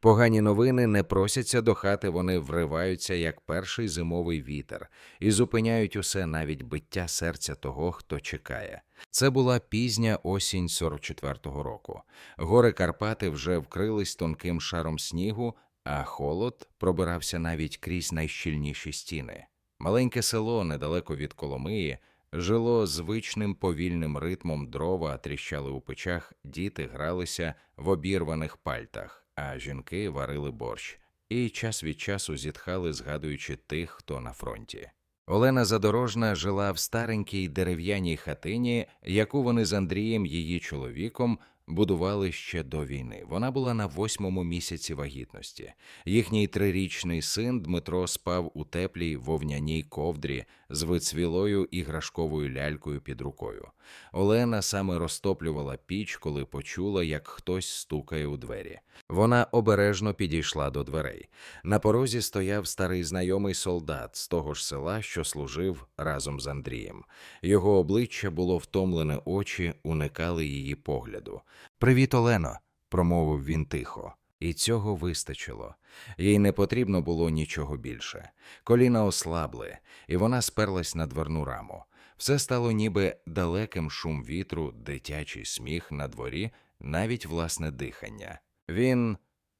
Погані новини не просяться до хати, вони вриваються, як перший зимовий вітер, і зупиняють усе навіть биття серця того, хто чекає. Це була пізня осінь 44-го року. Гори Карпати вже вкрились тонким шаром снігу, а холод пробирався навіть крізь найщільніші стіни. Маленьке село недалеко від Коломиї жило звичним повільним ритмом дрова тріщали у печах, діти гралися в обірваних пальтах, а жінки варили борщ і час від часу зітхали, згадуючи тих, хто на фронті. Олена Задорожна жила в старенькій дерев'яній хатині, яку вони з Андрієм, її чоловіком, будували ще до війни. Вона була на восьмому місяці вагітності. Їхній трирічний син Дмитро спав у теплій вовняній ковдрі з вицвілою іграшковою лялькою під рукою. Олена саме розтоплювала піч, коли почула, як хтось стукає у двері. Вона обережно підійшла до дверей. На порозі стояв старий знайомий солдат з того ж села, що служив разом з Андрієм. Його обличчя було втомлене, очі уникали її погляду. Привіт, Олено, промовив він тихо. І цього вистачило. Їй не потрібно було нічого більше. Коліна ослабли, і вона сперлась на дверну раму. Все стало ніби далеким шум вітру, дитячий сміх на дворі, навіть власне дихання. Він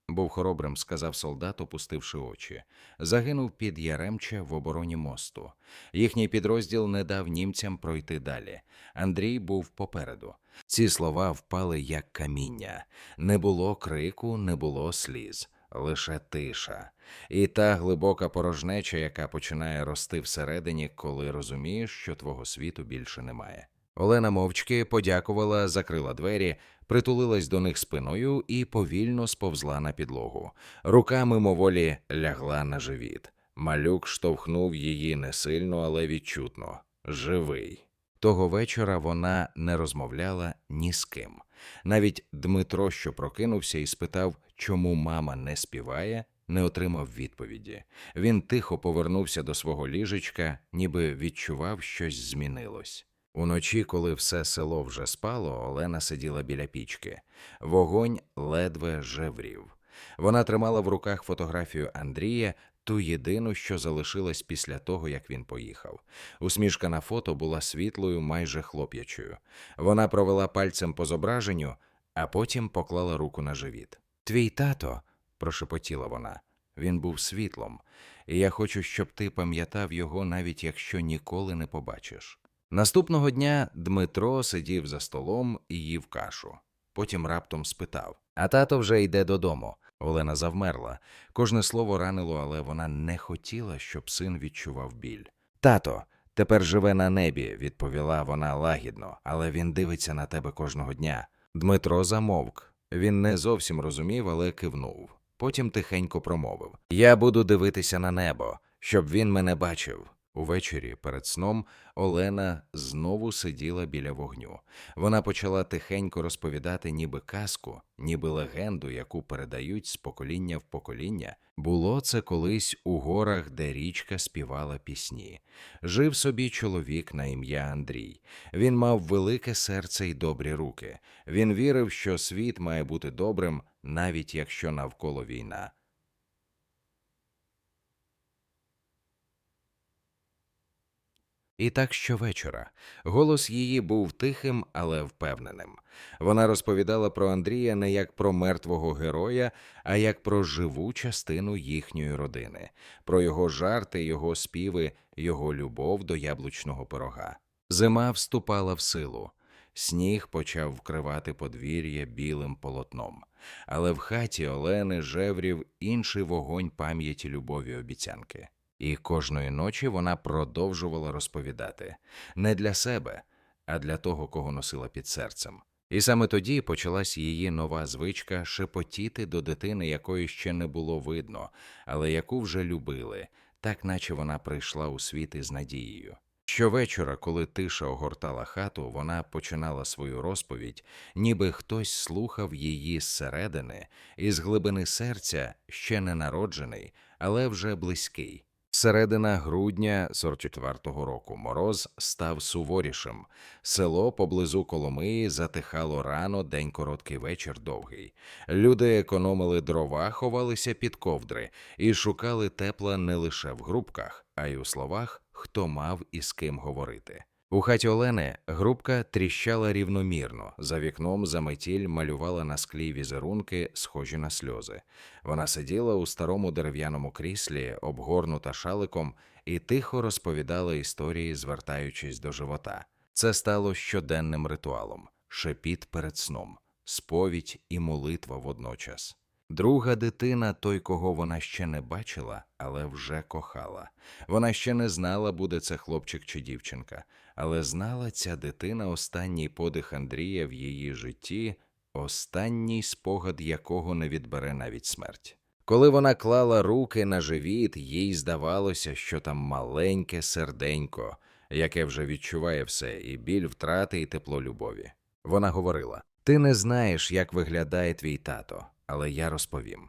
був хоробрим, сказав солдат, опустивши очі. Загинув під Яремче в обороні мосту. Їхній підрозділ не дав німцям пройти далі. Андрій був попереду. Ці слова впали як каміння. Не було крику, не було сліз, лише тиша. І та глибока порожнеча, яка починає рости всередині, коли розумієш, що твого світу більше немає. Олена мовчки подякувала, закрила двері, притулилась до них спиною і повільно сповзла на підлогу. Рука мимоволі лягла на живіт. Малюк штовхнув її не сильно, але відчутно. Живий. Того вечора вона не розмовляла ні з ким. Навіть Дмитро, що прокинувся і спитав, чому мама не співає, не отримав відповіді. Він тихо повернувся до свого ліжечка, ніби відчував, щось змінилось. Уночі, коли все село вже спало, Олена сиділа біля пічки. Вогонь ледве жеврів. Вона тримала в руках фотографію Андрія, ту єдину, що залишилась після того, як він поїхав. Усмішка на фото була світлою, майже хлоп'ячою. Вона провела пальцем по зображенню, а потім поклала руку на живіт. Твій тато, прошепотіла вона. Він був світлом, і я хочу, щоб ти пам'ятав його, навіть якщо ніколи не побачиш. Наступного дня Дмитро сидів за столом і їв кашу. Потім раптом спитав: А тато вже йде додому. Олена завмерла. Кожне слово ранило, але вона не хотіла, щоб син відчував біль. Тато, тепер живе на небі, відповіла вона лагідно, але він дивиться на тебе кожного дня. Дмитро замовк. Він не зовсім розумів, але кивнув. Потім тихенько промовив: Я буду дивитися на небо, щоб він мене бачив. Увечері перед сном Олена знову сиділа біля вогню. Вона почала тихенько розповідати ніби казку, ніби легенду, яку передають з покоління в покоління. Було це колись у горах, де річка співала пісні. Жив собі чоловік на ім'я Андрій. Він мав велике серце й добрі руки. Він вірив, що світ має бути добрим, навіть якщо навколо війна. І так щовечора. Голос її був тихим, але впевненим. Вона розповідала про Андрія не як про мертвого героя, а як про живу частину їхньої родини, про його жарти, його співи, його любов до яблучного пирога. Зима вступала в силу. Сніг почав вкривати подвір'я білим полотном, але в хаті Олени жеврів інший вогонь пам'яті любові обіцянки. І кожної ночі вона продовжувала розповідати не для себе, а для того, кого носила під серцем. І саме тоді почалась її нова звичка шепотіти до дитини, якої ще не було видно, але яку вже любили, так наче вона прийшла у світ із надією. Щовечора, коли тиша огортала хату, вона починала свою розповідь, ніби хтось слухав її зсередини, із глибини серця ще не народжений, але вже близький. Середина грудня 44-го року мороз став суворішим. Село поблизу Коломиї затихало рано, день короткий вечір довгий. Люди економили дрова, ховалися під ковдри і шукали тепла не лише в грубках, а й у словах, хто мав і з ким говорити. У хаті Олени грубка тріщала рівномірно. За вікном заметіль малювала на склі візерунки, схожі на сльози. Вона сиділа у старому дерев'яному кріслі, обгорнута шаликом, і тихо розповідала історії, звертаючись до живота. Це стало щоденним ритуалом, шепіт перед сном, сповідь і молитва водночас. Друга дитина, той, кого вона ще не бачила, але вже кохала. Вона ще не знала, буде це хлопчик чи дівчинка, але знала ця дитина останній подих Андрія в її житті, останній спогад якого не відбере навіть смерть. Коли вона клала руки на живіт, їй здавалося, що там маленьке серденько, яке вже відчуває все, і біль втрати, і тепло любові. Вона говорила: Ти не знаєш, як виглядає твій тато, але я розповім.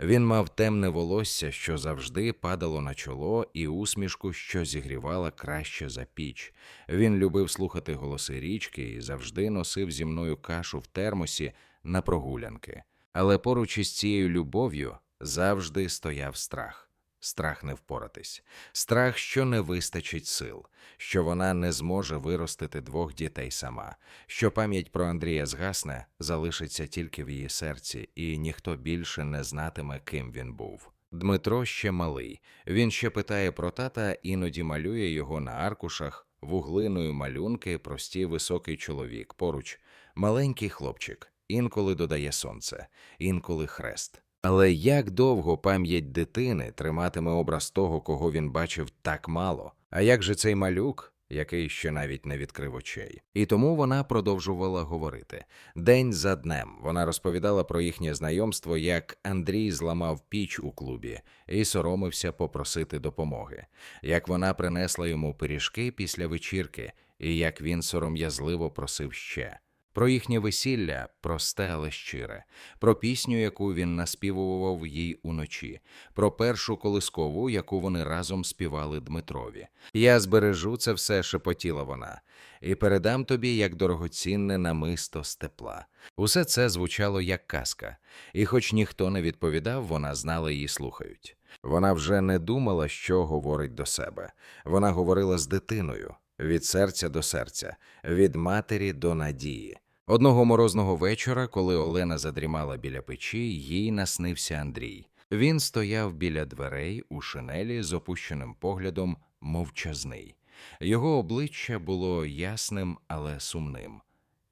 Він мав темне волосся, що завжди падало на чоло, і усмішку, що зігрівала краще за піч. Він любив слухати голоси річки і завжди носив зі мною кашу в термосі на прогулянки. Але поруч із цією любов'ю завжди стояв страх. Страх не впоратись, страх, що не вистачить сил, що вона не зможе виростити двох дітей сама, що пам'ять про Андрія згасне, залишиться тільки в її серці, і ніхто більше не знатиме, ким він був. Дмитро ще малий. Він ще питає про тата, іноді малює його на аркушах, вуглиною малюнки, прості високий чоловік поруч, маленький хлопчик, інколи додає сонце, інколи хрест. Але як довго пам'ять дитини триматиме образ того, кого він бачив так мало? А як же цей малюк, який ще навіть не відкрив очей? І тому вона продовжувала говорити. День за днем вона розповідала про їхнє знайомство, як Андрій зламав піч у клубі і соромився попросити допомоги, як вона принесла йому пиріжки після вечірки, і як він сором'язливо просив ще. Про їхнє весілля просте, але щире, про пісню, яку він наспівував їй уночі, про першу колискову, яку вони разом співали Дмитрові. Я збережу це все, шепотіла вона, і передам тобі як дорогоцінне намисто з тепла. Усе це звучало як казка, і, хоч ніхто не відповідав, вона знала її слухають. Вона вже не думала, що говорить до себе. Вона говорила з дитиною від серця до серця, від матері до надії. Одного морозного вечора, коли Олена задрімала біля печі, їй наснився Андрій. Він стояв біля дверей у шинелі з опущеним поглядом, мовчазний. Його обличчя було ясним, але сумним.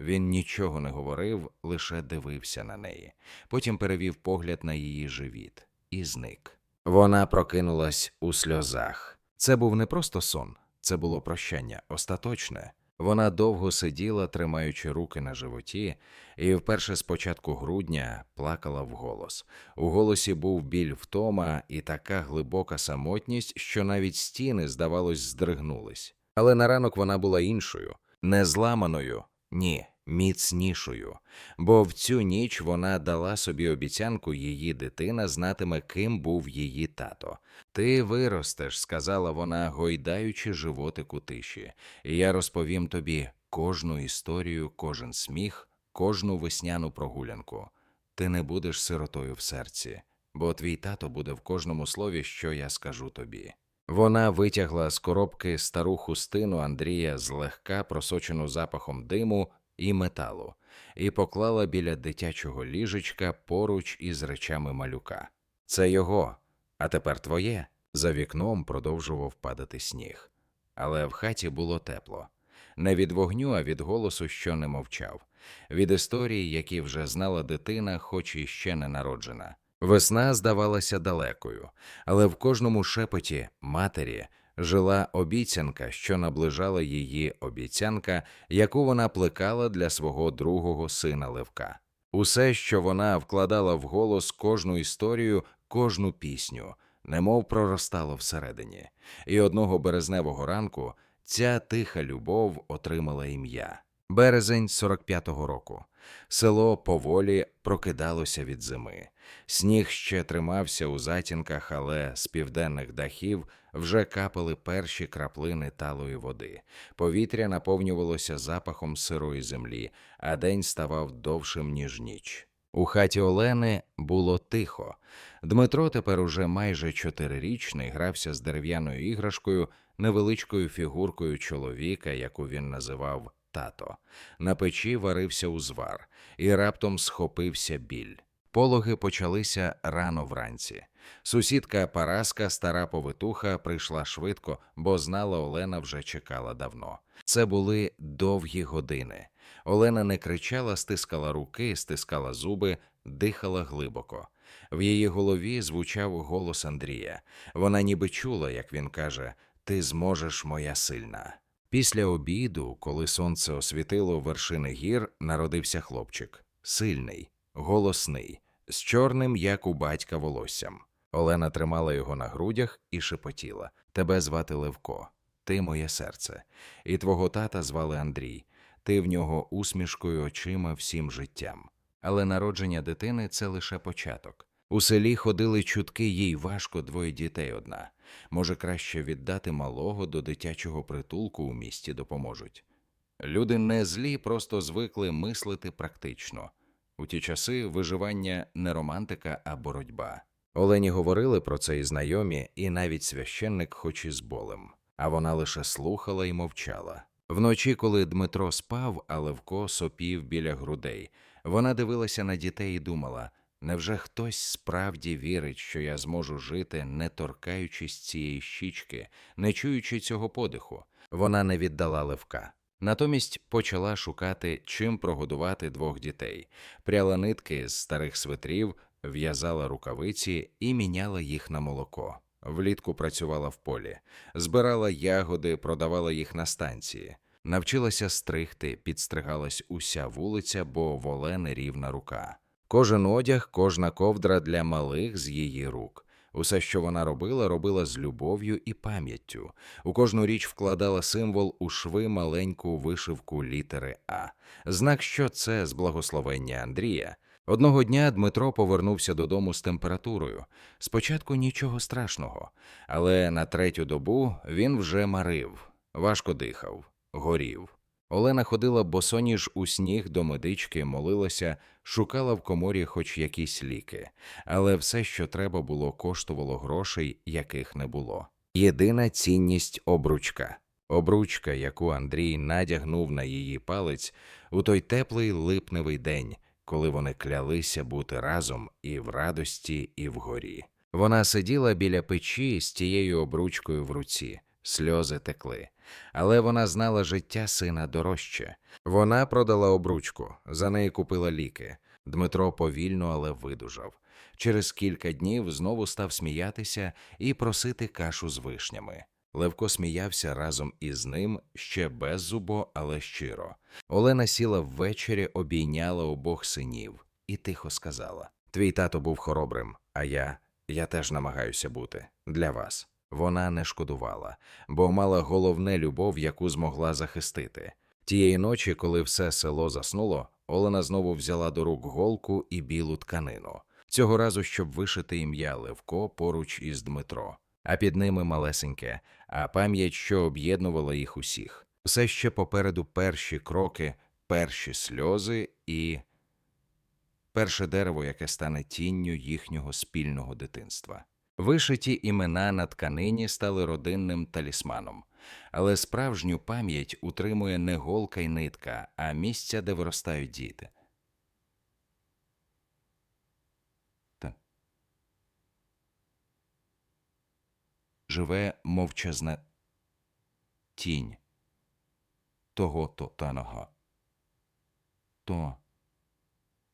Він нічого не говорив, лише дивився на неї. Потім перевів погляд на її живіт і зник. Вона прокинулась у сльозах. Це був не просто сон, це було прощання остаточне. Вона довго сиділа, тримаючи руки на животі, і вперше з початку грудня плакала вголос. У голосі був біль втома і така глибока самотність, що навіть стіни, здавалось, здригнулись. Але на ранок вона була іншою, не зламаною, ні, міцнішою. Бо в цю ніч вона дала собі обіцянку, її дитина знатиме, ким був її тато. Ти виростеш, сказала вона, гойдаючи животик у тиші, і я розповім тобі кожну історію, кожен сміх, кожну весняну прогулянку. Ти не будеш сиротою в серці, бо твій тато буде в кожному слові, що я скажу тобі. Вона витягла з коробки стару хустину Андрія злегка просочену запахом диму і металу, і поклала біля дитячого ліжечка поруч із речами малюка. Це його, а тепер твоє. За вікном продовжував падати сніг. Але в хаті було тепло. Не від вогню, а від голосу, що не мовчав, від історії, які вже знала дитина, хоч і ще не народжена. Весна здавалася далекою, але в кожному шепоті матері жила обіцянка, що наближала її обіцянка, яку вона плекала для свого другого сина Левка. Усе, що вона вкладала в голос кожну історію, кожну пісню, немов проростало всередині, і одного березневого ранку ця тиха любов отримала ім'я Березень 45-го року. Село поволі прокидалося від зими. Сніг ще тримався у затінках, але з південних дахів вже капали перші краплини талої води. Повітря наповнювалося запахом сирої землі, а день ставав довшим, ніж ніч. У хаті Олени було тихо. Дмитро тепер уже майже чотирирічний грався з дерев'яною іграшкою, невеличкою фігуркою чоловіка, яку він називав тато. На печі варився узвар, і раптом схопився біль. Пологи почалися рано вранці. Сусідка Параска, стара повитуха, прийшла швидко, бо знала Олена вже чекала давно. Це були довгі години. Олена не кричала, стискала руки, стискала зуби, дихала глибоко. В її голові звучав голос Андрія. Вона ніби чула, як він каже: Ти зможеш, моя сильна. Після обіду, коли сонце освітило вершини гір, народився хлопчик сильний, голосний, з чорним, як у батька, волоссям. Олена тримала його на грудях і шепотіла: Тебе звати Левко, ти моє серце. І твого тата звали Андрій. Ти в нього усмішкою очима всім життям. Але народження дитини це лише початок. У селі ходили чутки, їй важко двоє дітей одна. Може, краще віддати малого до дитячого притулку у місті допоможуть. Люди не злі, просто звикли мислити практично. У ті часи виживання не романтика, а боротьба. Олені говорили про це і знайомі, і навіть священник, хоч і з болем. А вона лише слухала і мовчала. Вночі, коли Дмитро спав, а Левко сопів біля грудей, вона дивилася на дітей і думала: невже хтось справді вірить, що я зможу жити, не торкаючись цієї щічки, не чуючи цього подиху? Вона не віддала Левка. Натомість почала шукати, чим прогодувати двох дітей, пряла нитки з старих свитрів, в'язала рукавиці і міняла їх на молоко. Влітку працювала в полі, збирала ягоди, продавала їх на станції. Навчилася стригти, підстригалась уся вулиця, бо в Олени рівна рука. Кожен одяг, кожна ковдра для малих з її рук. Усе, що вона робила, робила з любов'ю і пам'яттю. У кожну річ вкладала символ у шви маленьку вишивку літери А. Знак, що це з благословення Андрія. Одного дня Дмитро повернувся додому з температурою. Спочатку нічого страшного, але на третю добу він вже марив, важко дихав, горів. Олена ходила босоніж у сніг до медички, молилася, шукала в коморі хоч якісь ліки, але все, що треба було, коштувало грошей, яких не було. Єдина цінність обручка. Обручка, яку Андрій надягнув на її палець у той теплий липневий день, коли вони клялися бути разом і в радості, і вгорі. Вона сиділа біля печі з тією обручкою в руці, сльози текли. Але вона знала життя сина дорожче. Вона продала обручку, за неї купила ліки. Дмитро повільно, але видужав. Через кілька днів знову став сміятися і просити кашу з вишнями. Левко сміявся разом із ним ще беззубо, але щиро. Олена сіла ввечері, обійняла обох синів і тихо сказала: Твій тато був хоробрим, а я, я теж намагаюся бути для вас. Вона не шкодувала, бо мала головне любов, яку змогла захистити. Тієї ночі, коли все село заснуло, Олена знову взяла до рук голку і білу тканину. Цього разу, щоб вишити ім'я Левко поруч із Дмитро, а під ними малесеньке, а пам'ять, що об'єднувала їх усіх. Все ще попереду перші кроки, перші сльози і перше дерево, яке стане тінню їхнього спільного дитинства. Вишиті імена на тканині стали родинним талісманом, але справжню пам'ять утримує не голка й нитка, а місця, де виростають діти. Та. Живе мовчазна тінь того тотаного. То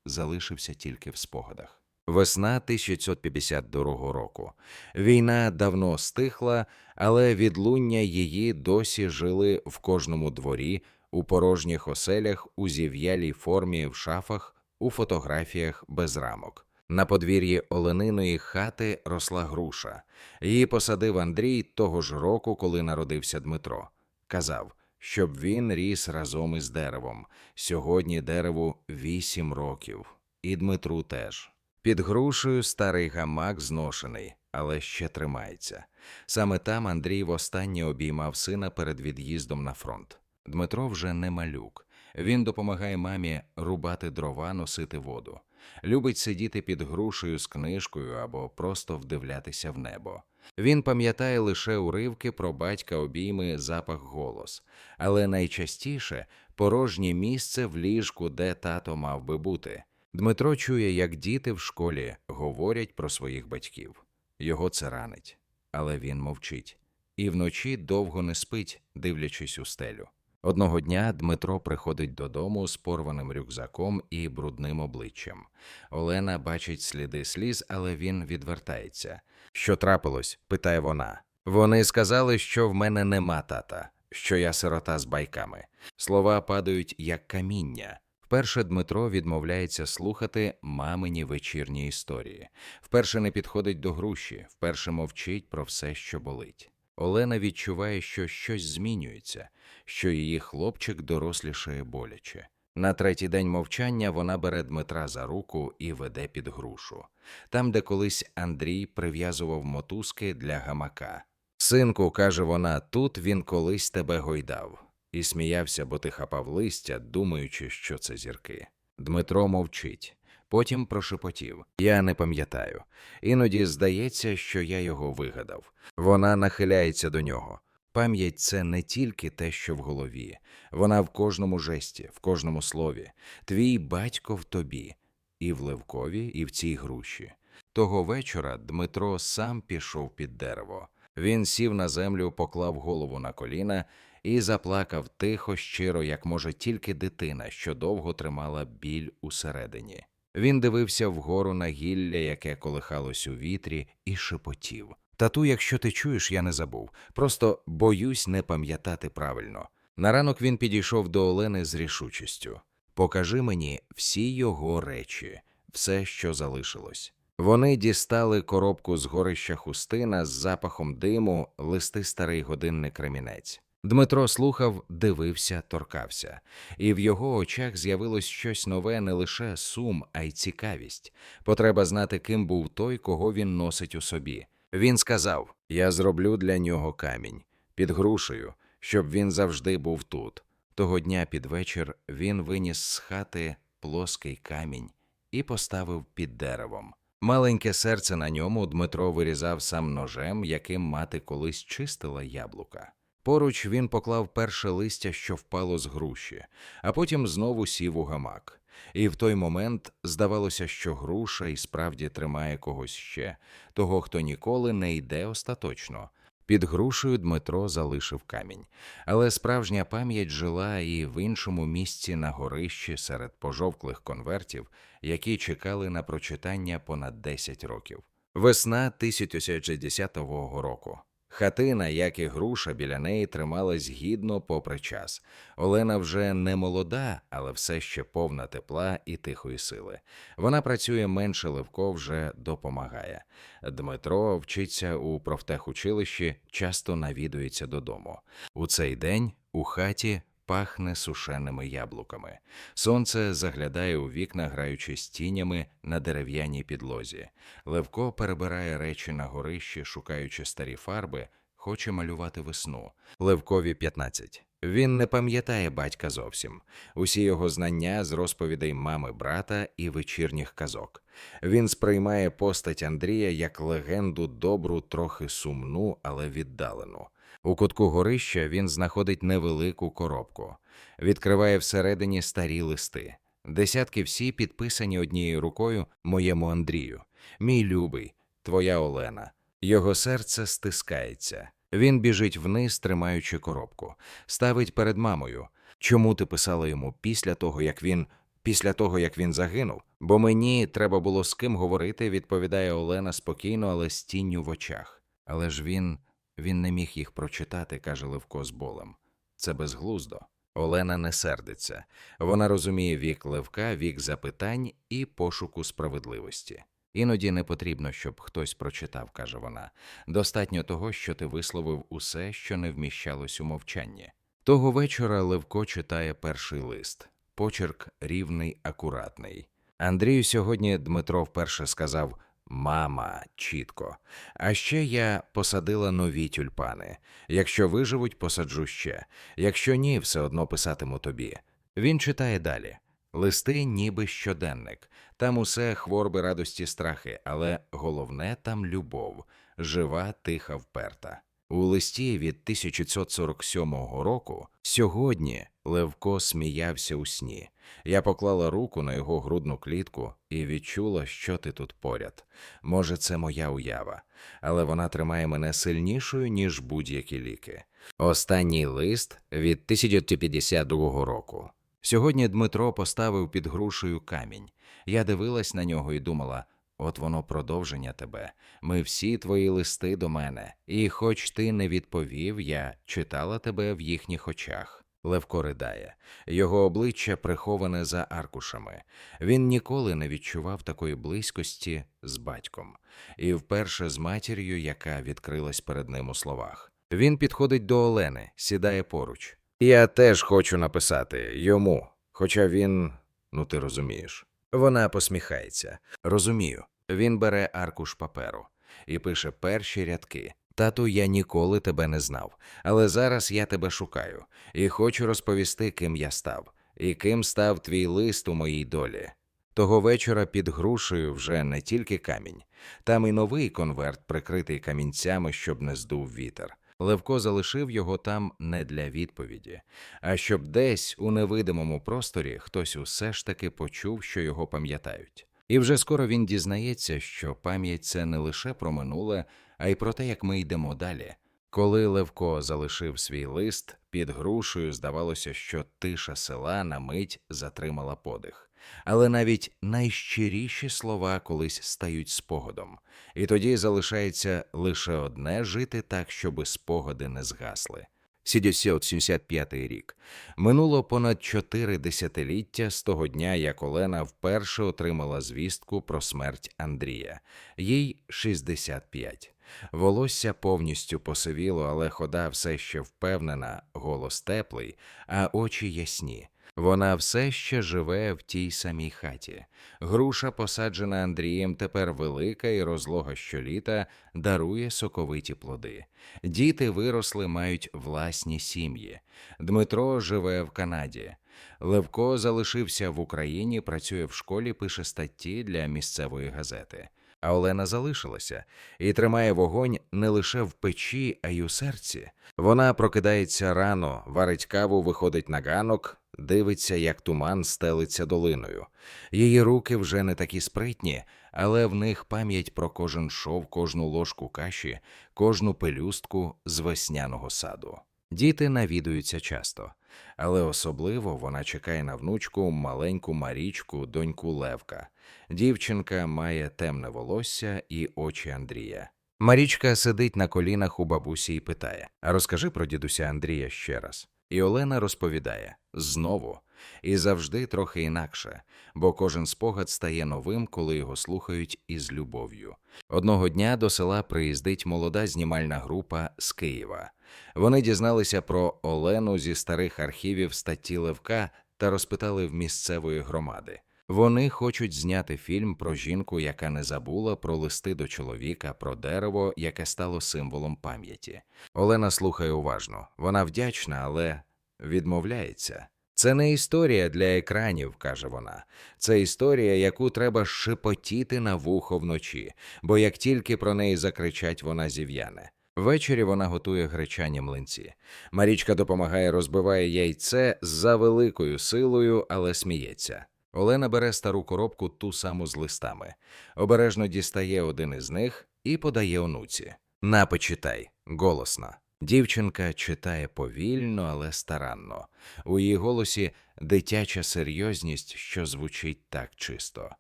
залишився тільки в спогадах. Весна 1952 року. Війна давно стихла, але відлуння її досі жили в кожному дворі, у порожніх оселях, у зів'ялій формі в шафах, у фотографіях без рамок. На подвір'ї олениної хати росла груша. Її посадив Андрій того ж року, коли народився Дмитро. Казав, щоб він ріс разом із деревом. Сьогодні дереву вісім років, і Дмитру теж. Під грушею старий гамак зношений, але ще тримається. Саме там Андрій востаннє обіймав сина перед від'їздом на фронт. Дмитро вже не малюк. Він допомагає мамі рубати дрова, носити воду. Любить сидіти під грушею з книжкою або просто вдивлятися в небо. Він пам'ятає лише уривки про батька обійми, запах голос, але найчастіше порожнє місце в ліжку, де тато мав би бути. Дмитро чує, як діти в школі говорять про своїх батьків. Його це ранить, але він мовчить. І вночі довго не спить, дивлячись у стелю. Одного дня Дмитро приходить додому з порваним рюкзаком і брудним обличчям. Олена бачить сліди сліз, але він відвертається. Що трапилось? питає вона. Вони сказали, що в мене нема тата, що я сирота з байками. Слова падають як каміння. Вперше Дмитро відмовляється слухати мамині вечірні історії. Вперше не підходить до груші, вперше мовчить про все, що болить. Олена відчуває, що щось змінюється, що її хлопчик дорослішає боляче. На третій день мовчання вона бере Дмитра за руку і веде під грушу. Там, де колись Андрій прив'язував мотузки для гамака. Синку, каже вона, тут він колись тебе гойдав. І сміявся, бо ти хапав листя, думаючи, що це зірки. Дмитро мовчить. Потім прошепотів Я не пам'ятаю. Іноді здається, що я його вигадав. Вона нахиляється до нього. Пам'ять це не тільки те, що в голові, вона в кожному жесті, в кожному слові. Твій батько в тобі, і в Левкові, і в цій груші. Того вечора Дмитро сам пішов під дерево. Він сів на землю, поклав голову на коліна і заплакав тихо, щиро, як може тільки дитина, що довго тримала біль усередині. Він дивився вгору на гілля, яке колихалось у вітрі, і шепотів. Тату, якщо ти чуєш, я не забув. Просто боюсь не пам'ятати правильно. На ранок він підійшов до Олени з рішучістю. Покажи мені всі його речі, все, що залишилось. Вони дістали коробку з горища хустина з запахом диму, листи старий годинник ремінець. Дмитро слухав, дивився, торкався, і в його очах з'явилось щось нове, не лише сум, а й цікавість. Потреба знати, ким був той, кого він носить у собі. Він сказав: Я зроблю для нього камінь під грушею, щоб він завжди був тут. Того дня під вечір він виніс з хати плоский камінь і поставив під деревом. Маленьке серце на ньому Дмитро вирізав сам ножем, яким мати колись чистила яблука. Поруч він поклав перше листя, що впало з груші, а потім знову сів у гамак. І в той момент здавалося, що груша і справді тримає когось ще, того, хто ніколи не йде остаточно. Під грушею Дмитро залишив камінь, але справжня пам'ять жила і в іншому місці на горищі серед пожовклих конвертів, які чекали на прочитання понад 10 років. Весна 1960 року. Хатина, як і груша, біля неї трималась гідно попри час. Олена вже не молода, але все ще повна тепла і тихої сили. Вона працює менше Левко вже допомагає. Дмитро вчиться у профтехучилищі, часто навідується додому. У цей день у хаті пахне сушеними яблуками. Сонце заглядає у вікна, граючи з тінями на дерев'яній підлозі. Левко перебирає речі на горищі, шукаючи старі фарби, хоче малювати весну. Левкові 15. Він не пам'ятає батька зовсім. Усі його знання з розповідей мами брата і вечірніх казок. Він сприймає постать Андрія як легенду добру, трохи сумну, але віддалену. У кутку горища він знаходить невелику коробку, відкриває всередині старі листи. Десятки всі підписані однією рукою моєму Андрію. Мій любий, твоя Олена. Його серце стискається. Він біжить вниз, тримаючи коробку, ставить перед мамою. Чому ти писала йому після того, як він після того, як він загинув? Бо мені треба було з ким говорити, відповідає Олена спокійно, але з тінню в очах. Але ж він він не міг їх прочитати, каже Левко з болем. Це безглуздо. Олена не сердиться. Вона розуміє вік Левка, вік запитань і пошуку справедливості. Іноді не потрібно, щоб хтось прочитав, каже вона. Достатньо того, що ти висловив усе, що не вміщалось у мовчанні. Того вечора Левко читає перший лист. Почерк рівний, акуратний. Андрію сьогодні Дмитро вперше сказав Мама, чітко. А ще я посадила нові тюльпани. Якщо виживуть, посаджу ще. Якщо ні, все одно писатиму тобі. Він читає далі. Листи ніби щоденник. Там усе хворби, радості, страхи, але головне там любов, жива, тиха, вперта. У листі від 1947 року сьогодні Левко сміявся у сні. Я поклала руку на його грудну клітку і відчула, що ти тут поряд. Може, це моя уява, але вона тримає мене сильнішою, ніж будь-які ліки. Останній лист від 1952 року. Сьогодні Дмитро поставив під грушею камінь. Я дивилась на нього і думала: от воно продовження тебе. Ми всі твої листи до мене, і хоч ти не відповів, я читала тебе в їхніх очах. Левко ридає. Його обличчя приховане за аркушами. Він ніколи не відчував такої близькості з батьком, і вперше з матір'ю, яка відкрилась перед ним у словах. Він підходить до Олени, сідає поруч. Я теж хочу написати йому, хоча він, ну ти розумієш. Вона посміхається. Розумію. Він бере аркуш паперу і пише перші рядки. Тату, я ніколи тебе не знав, але зараз я тебе шукаю і хочу розповісти, ким я став, і ким став твій лист у моїй долі. Того вечора під грушею вже не тільки камінь, там і новий конверт, прикритий камінцями, щоб не здув вітер. Левко залишив його там не для відповіді, а щоб десь у невидимому просторі хтось усе ж таки почув, що його пам'ятають. І вже скоро він дізнається, що пам'ять це не лише про минуле, а й про те, як ми йдемо далі. Коли Левко залишив свій лист, під грушею здавалося, що тиша села на мить затримала подих. Але навіть найщиріші слова колись стають спогадом, і тоді залишається лише одне жити так, щоби спогади не згасли. 1975 рік. Минуло понад чотири десятиліття з того дня, як Олена вперше отримала звістку про смерть Андрія. Їй 65. Волосся повністю посивіло, але хода все ще впевнена, голос теплий, а очі ясні. Вона все ще живе в тій самій хаті. Груша, посаджена Андрієм, тепер велика і розлога щоліта, дарує соковиті плоди. Діти виросли, мають власні сім'ї. Дмитро живе в Канаді. Левко залишився в Україні, працює в школі, пише статті для місцевої газети. А Олена залишилася і тримає вогонь не лише в печі, а й у серці. Вона прокидається рано, варить каву, виходить на ганок, дивиться, як туман стелиться долиною. Її руки вже не такі спритні, але в них пам'ять про кожен шов, кожну ложку каші, кожну пелюстку з весняного саду. Діти навідуються часто, але особливо вона чекає на внучку маленьку Марічку, доньку Левка. Дівчинка має темне волосся і очі Андрія. Марічка сидить на колінах у бабусі і питає: розкажи про дідуся Андрія ще раз. І Олена розповідає знову і завжди трохи інакше, бо кожен спогад стає новим, коли його слухають із любов'ю. Одного дня до села приїздить молода знімальна група з Києва. Вони дізналися про Олену зі старих архівів статті Левка та розпитали в місцевої громади. Вони хочуть зняти фільм про жінку, яка не забула про листи до чоловіка, про дерево, яке стало символом пам'яті. Олена слухає уважно. Вона вдячна, але відмовляється. Це не історія для екранів, каже вона. Це історія, яку треба шепотіти на вухо вночі, бо як тільки про неї закричать, вона зів'яне. Ввечері вона готує гречані млинці. Марічка допомагає, розбиває яйце за великою силою, але сміється. Олена бере стару коробку ту саму з листами, обережно дістає один із них і подає онуці. На, почитай, голосно. Дівчинка читає повільно, але старанно. У її голосі дитяча серйозність, що звучить так чисто.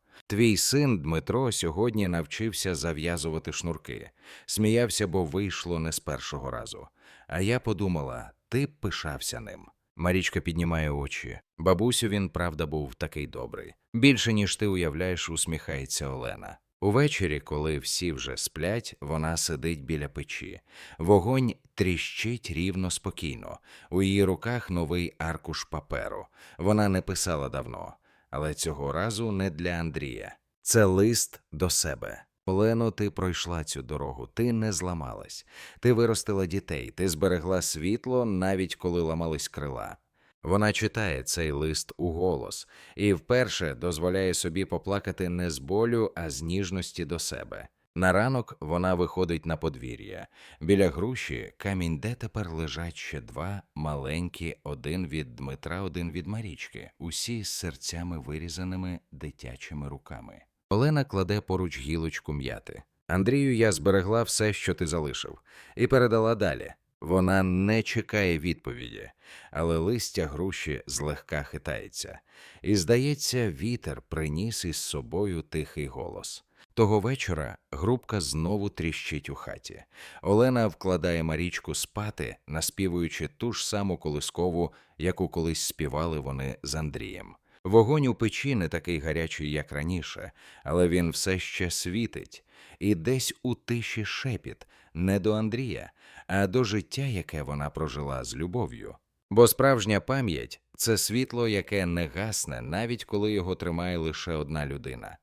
Твій син Дмитро сьогодні навчився зав'язувати шнурки, сміявся, бо вийшло не з першого разу. А я подумала, ти б пишався ним. Марічка піднімає очі. Бабусю він, правда, був такий добрий. Більше, ніж ти уявляєш, усміхається Олена. Увечері, коли всі вже сплять, вона сидить біля печі. Вогонь тріщить рівно спокійно. У її руках новий аркуш паперу. Вона не писала давно, але цього разу не для Андрія. Це лист до себе. Олено, ти пройшла цю дорогу, ти не зламалась. Ти виростила дітей, ти зберегла світло, навіть коли ламались крила. Вона читає цей лист у голос і вперше дозволяє собі поплакати не з болю, а з ніжності до себе. На ранок вона виходить на подвір'я. Біля груші камінь, де тепер лежать ще два маленькі, один від Дмитра, один від Марічки, усі з серцями вирізаними дитячими руками. Олена кладе поруч гілочку м'яти. Андрію, я зберегла все, що ти залишив, і передала далі. Вона не чекає відповіді, але листя груші злегка хитається, і, здається, вітер приніс із собою тихий голос. Того вечора грубка знову тріщить у хаті. Олена вкладає Марічку спати, наспівуючи ту ж саму колискову, яку колись співали вони з Андрієм. Вогонь у печі не такий гарячий, як раніше, але він все ще світить, і десь у тиші шепіт не до Андрія, а до життя, яке вона прожила з любов'ю. Бо справжня пам'ять це світло, яке не гасне, навіть коли його тримає лише одна людина.